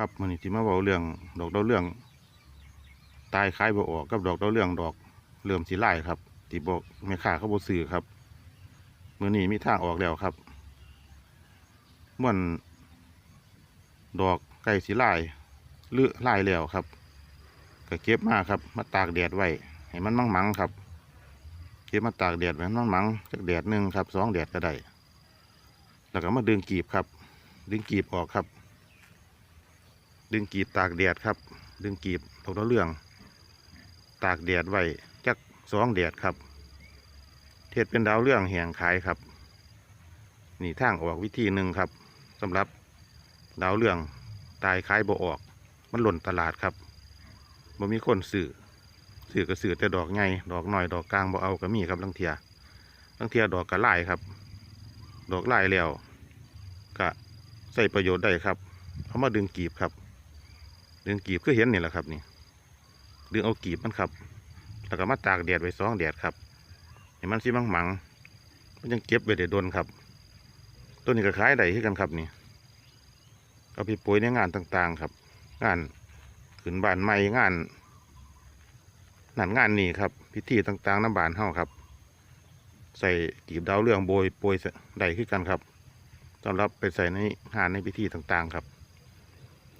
ครับมันนี้ที่มาบอกเรื่องดอกดาวเรื่อง ตายคล้ายบ่ออกกับดอกดาวเรื่องดอกเริ่มสีไล่ครับที่บอกแม่ค้าเขาบ่ซื้อครับมือนี้มีทางออกแล้วครับม่วนดอกไก่สีไล่หรือไล่แล้วครับก็เก็บมาครับ มาตากแดดไว้ให้มันมั่งมังครับ เก็บมาตากแดดไว้มันมั่งมังจักแดดหนึ่งครับสองแดดก็ได้แล้วก็มาดึงกีบครับ ดึงกีบออกครับ ดึงกีบตากแดดครับ ดึงกีบดอกดาวเรื่อง ตากแดดไว้จักสองแดดครับ เทศเป็นดาวเรื่องแห่งขายครับ นี่ทางออกวิธีหนึ่งครับสำหรับดาวเรื่องตายขายบ่ออก มันหล่นตลาดครับบ่มีคนซื้อซื้อก็ซื้อแต่ดอกใหญ่ดอกหน้อยดอกกลางบ่เอาก็มีครับลังเทียลังเทียดอกกระไล่ครับ ดอกไล่แล้วก็ใส่ประโยชน์ได้ครับเอามาดึงกีบครับ ดึงกีบคือเห็นนี่แหละครับนี่ดึงเอากีบมันครับ แล้วก็มาตากแดดไว้สองแดดครับเห็นมันสิมังมังมันยังเก็บไว้ได้โดนครับ ต้นนี้ก็ขายได้ที่กันครับนี่เอาไปปุ๋ยในงานต่างๆครับ งานขึ้นบานใหม่งานนั่นงานนี่ครับ พิธีต่างๆน้ำบานเฮาครับ ใส่กีบดาวเรืองโบยโปรยได้ขึ้นกันครับสำหรับไปใส่ในงานในพิธีต่างๆครับ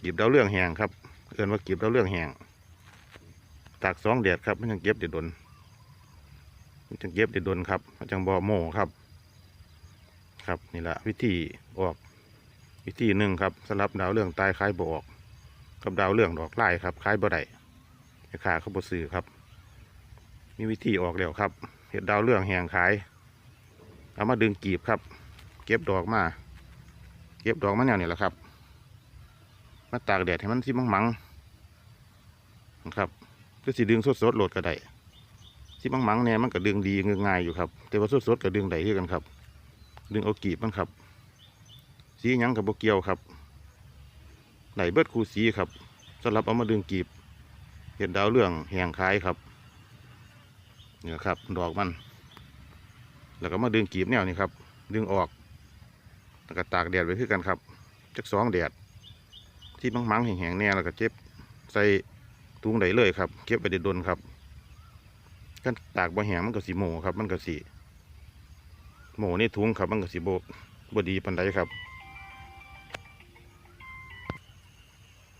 กีบดาวเรืองแหงครับ เอินว่ากีบดาวเรื่องแหงตากสองแดดครับมันยังเก็บเด็ดดนมันจังเก็บเด็ดดนครับมันจังบ่อโม่ครับ ครับนี่แหละวิธีออก วิธีหนึ่งครับสำหรับดาวเรื่องตายคล้ายบ่ออก กับดาวเรื่องดอกไล่ครับคล้ายบ่ได้ราคาเขาบ่ซื้อครับ มีวิธีออกแล้วครับเห็ดดาวเรื่องแหงขาย เอามาดึงกีบครับ เก็บดอกมา เก็บดอกมาแนวนี่แหละครับ มาตากแดดให้มันสิมังมังนะครับก็สิดึงสดๆโหลดก็ได้สิมังมังเนี่ยมันก็ดึงดีง่ายอยู่ครับ แต่ว่าสดๆก็ดึงได้ที่กันครับ ดึงเอากีบมันครับ สียังกับโบเกียวครับไหลเบิดคูสีครับสำหรับเอามาดึงกีบ เห็ดดาวเรื่องแหงคล้ายครับเนี่ยครับ ดอกมัน แล้วก็มาดึงกีบแนวนี้ครับ ดึงออกแล้วก็ตากแดดไว้คือกันครับจักสองแดด ที่มังมังๆแห้งๆแน่แล้วก็เจ็บใส่ถุงไหเลยครับเก็บไปเด็ดดนครับกันตากบ่แหงมันก็สีโมครับ มันก็สีโหมในถุงครับ มันก็สีโบบดีปันไดครับ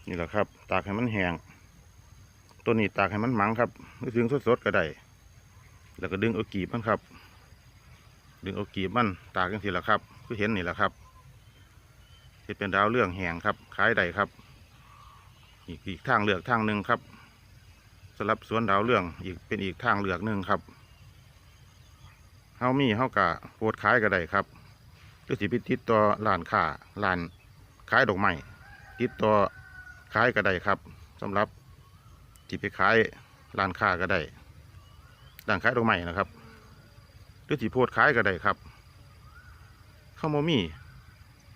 นี่แหละครับ ตากให้มันแห้งตัวนี้ตากให้มันมังครับหรือถึงสดๆก็ได้แล้วก็ดึงเอากีบมันครับ ดึงเอากีบมันตากกันทีละครับคือเห็นนี่แหละครับ ที่เป็นดาวเรื่องแห่งครับขายได้ครับ อีกอีกทางเลือกทางหนึ่งครับสำหรับสวนดาวเรื่องอีกเป็นอีกทางเลือกหนึ่งครับเฮามีเฮากะโพดขายก็ได้ครับหรือสิไปติดต่อร้านค้าร้านขายดอกไม้ติดต่อขายก็ได้ครับสำหรับที่ไปขายร้านค้าก็ได้ร้านขายดอกไม้นะครับหรือสิโพดขายก็ได้ครับเข้ามามี่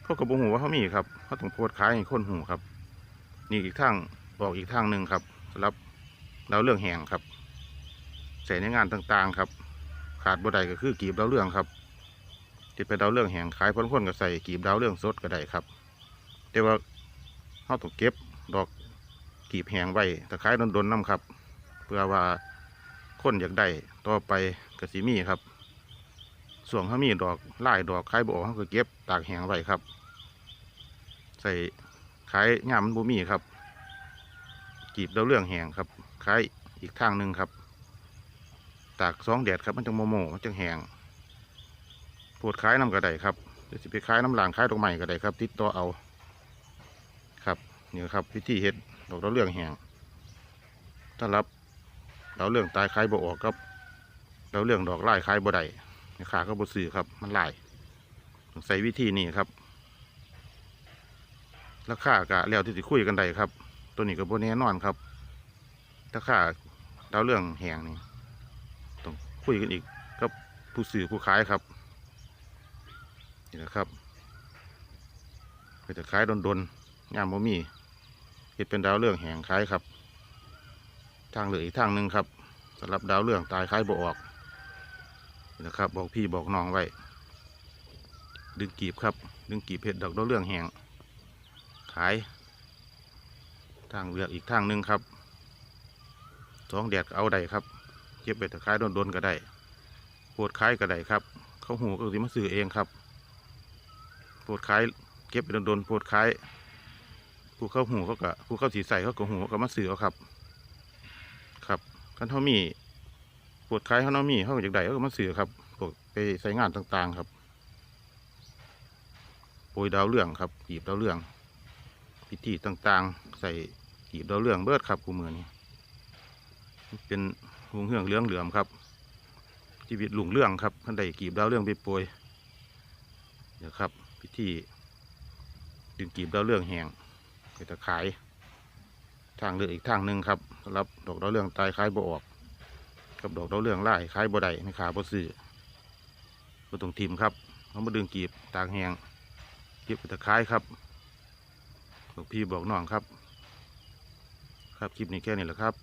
เขาก็บ่หูว่าเขามีครับเขาต้องโพดขายให้คนหูครับ นี่อีกทางบอกอีกทางหนึ่งครับสำหรับดาเรื่องแหงครับใส่ในงานต่างๆครับ ขาดบ่ไดก็คือกีบดาวเรื่องครับที่เป็นดาวเรื่องแหงขายพ้นคนก็ใส่กีบดาวเรื่องสดก็ได้ครับแต่ว่าเขาต้องเก็บดอกกีบแหงไว้ตะขายโดนๆน้ำครับ เพื่อว่าคนอยากได้ต่อไปกระสิมีครับ ส่วนเขามีดอกไล่ดอกขายบออกเขาก็เก็บตากแห้งไว้ครับ ใส่ขายงามมันบูมีครับกีบดาวเรื่องแห้งครับขายอีกทางหนึ่งครับ ตากสองแดดครับมันจังโมโมมันจังแห้งปวดขายน้ำก็ได้ครับหรือสิไปขายน้ำหลางขายดอกไม้ก็ได้ครับ ติดต่อเอาครับนี่ครับวิธีเฮ็ดดอกดาวเรื่องแห้งถ้ารับดาวเรื่องตายขายบ่ออกครับดาวเรื่องดอกไล่ขายบ่ได้ ราคาก็บซื้อครับ มันหลายใส่วิธีนี้ครับราคากะแล้วที่สิคุยกันได้ครับ ตัวนี้ก็บแน่นอนครับราคาดาวเรื่องแหงนี่ต้องคุยกันอีกกับผู้ซื้อผู้ขายครับนี่นะครับก็จะขายดนๆงามบ่มีเห็ดเป็นดาวเรื่องแหงขายครับ ทางเหลืออีกทางหนึ่งครับสำหรับดาวเรื่องตายขายบ่ออก นะครับ บอกพี่บอกน้องไว้ ดึงกีบครับ ดึงกีบเห็ดดอกดาวเรื่องแหงขาย ทางเลือกอีกทางหนึ่งครับสองแดดเอาได้ครับเก็บไปตะไคร้โดนๆก็ได้ปวดคล้ายก็ได้ครับ เขาหูก็สิมาซื้อเองครับปวดคล้ายเก็บไปโดนๆปวดคล้ายผู้เข้าหูเขาก็ผู้เข้าสีใส่เขาก็หูเขาก็มาซื้อเอาครับ ครับคันเท่ามี ปวดคล้ายเขาเนามีเขาก็อยากได้เขาก็มาซื้อครับพวกไปใส่งานต่างๆครับโปรยดาวเรื่องครับกีบดาวเรื่อง พิธีต่างๆ ใส่กีบดาวเรื่องเบิดครับกูมือนี้เป็นหงเหืองเหลืองเหลือมครับ ชีวิตหลุงเรื่องครับท่านใดกีบดาวเรื่องไปโปรยเดี๋ยวครับ พิธีดึงกีบดาวเรื่องแหงไปตะขาย ทางเลือกอีกทางหนึ่งครับสำหรับดอกดาวเรื่องตายขายบ่ออก กับดอกดาวเรื่องไล่ขายบ่ได้ไม่ขาบ่ซื้อบ่ต้องทิมครับเขามาดึงกีบตากแหงเก็บตะขายครับบอกพี่บอกน้องครับ ครับคลิปนี้แค่นี้แหละครับ